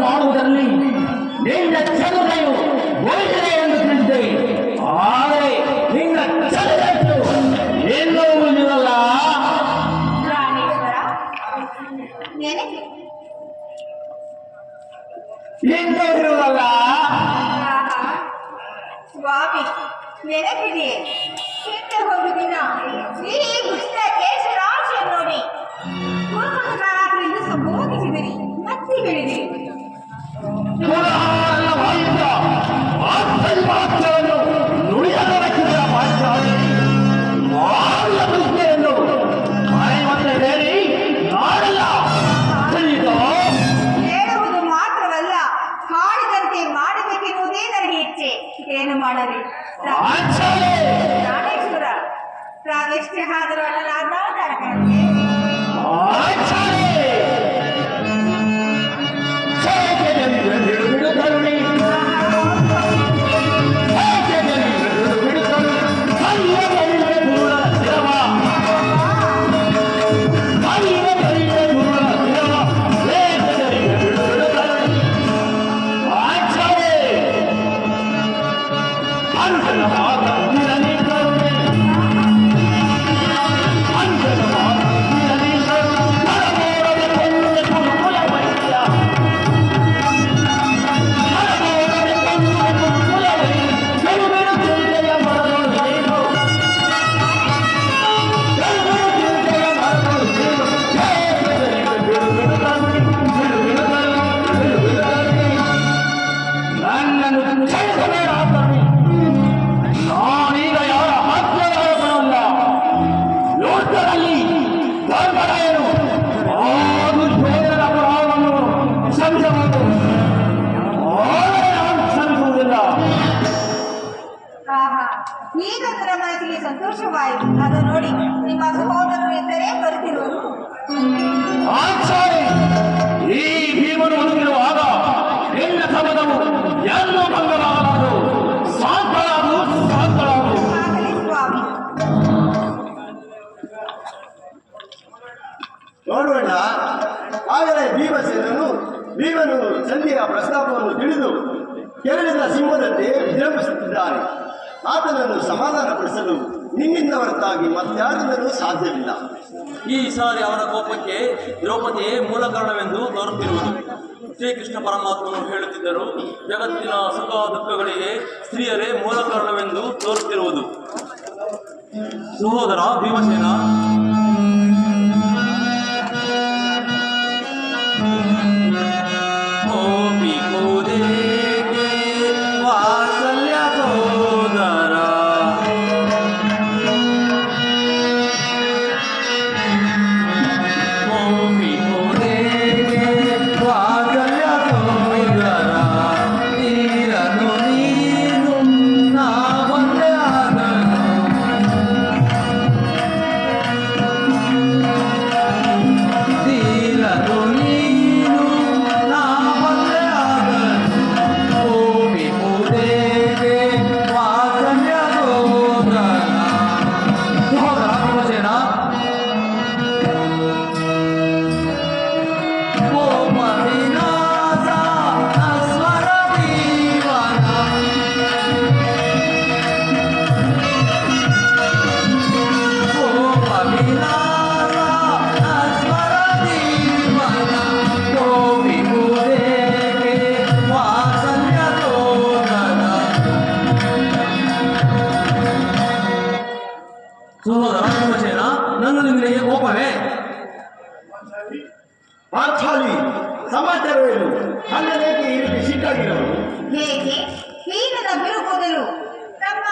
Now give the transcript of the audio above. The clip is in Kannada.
ಮಾಡುವುದರಲ್ಲಿ ನಿನ್ನ ಚಲನೆಯು ಒಳ್ಳೆಯದೆ ಎಂದು ತಿಳಿದೆ ಆದರೆ ನಿನ್ನ ಚಲನೆಯು ಎಲ್ಲೂ ಉಳಿದಿರಲ್ಲ. ಇರುವಲ್ಲ ಆಹಾ. ಸ್ವಾಮಿ ನೆನಪಿದೆಯೇ ಹಿಂದೆ ಶ್ರೀ ಕೃಷ್ಣ ಈ ಏನು ಮಾಡಲಿ? ಪ್ರಾಣೇಶ್ವರ ತಾವೆಷ್ಟೇ ಆದರೂ ಅಲ್ಲ ಸಂತೋಷವಾಯಿತು. ಅದು ನೋಡಿ ನಿಮ್ಮ ಸಹೋದರರು ಎಂದರೆ ಬರುತ್ತಿರುವರು. ಈ ಭೀಮನು ಒದಗಿರುವಾಗ ನಿನ್ನ ಸಮದವು ಎಲ್ಲೂ ಭಂಗವಾಗಲಾರದು. ಸಾಂತಳಾಗು ಸಾಂತಳಾಗು ನೋಡೋಣ ಆದರೆ ಭೀಮಸೇನನು ಭೀಮನು ಸಂಧಿಯ ಪ್ರಸ್ತಾಪವನ್ನು ತಿಳಿದು ಕೆರಳಿದ ಸಿಂಹದಂತೆ ವಿಜೃಂಭಿಸುತ್ತಿದ್ದಾನೆ. ಆತನನ್ನು ಸಮಾಧಾನಪಡಿಸಲು ನಿನ್ನಿಂದ ಹೊರತಾಗಿ ಮತ್ತಾರಿಂದಲೂ ಸಾಧ್ಯವಿಲ್ಲ. ಈ ಸಾರಿ ಅವರ ಕೋಪಕ್ಕೆ ದ್ರೌಪದಿಯೇ ಮೂಲ ಕಾರಣವೆಂದು ತೋರುತ್ತಿರುವುದು. ಶ್ರೀಕೃಷ್ಣ ಪರಮಾತ್ಮನು ಹೇಳುತ್ತಿದ್ದರು, ಜಗತ್ತಿನ ಸುಖ ದುಃಖಗಳಿಗೆ ಸ್ತ್ರೀಯರೇ ಮೂಲ ಕಾರಣವೆಂದು ತೋರುತ್ತಿರುವುದು. ಸಹೋದರ ಭೀಮಸೇನ ಅರ್ಥಾಲಿ ಸಮಾಚಾರವೇನು ಅಲ್ಲದೇಕೆ ಇಲ್ಲಿ ಸಿಟ್ಟಾಗಿರೋದು ಹೇಗೆ? ಹೀನದ ಬಿರುಕುದಲು ತಮ್ಮ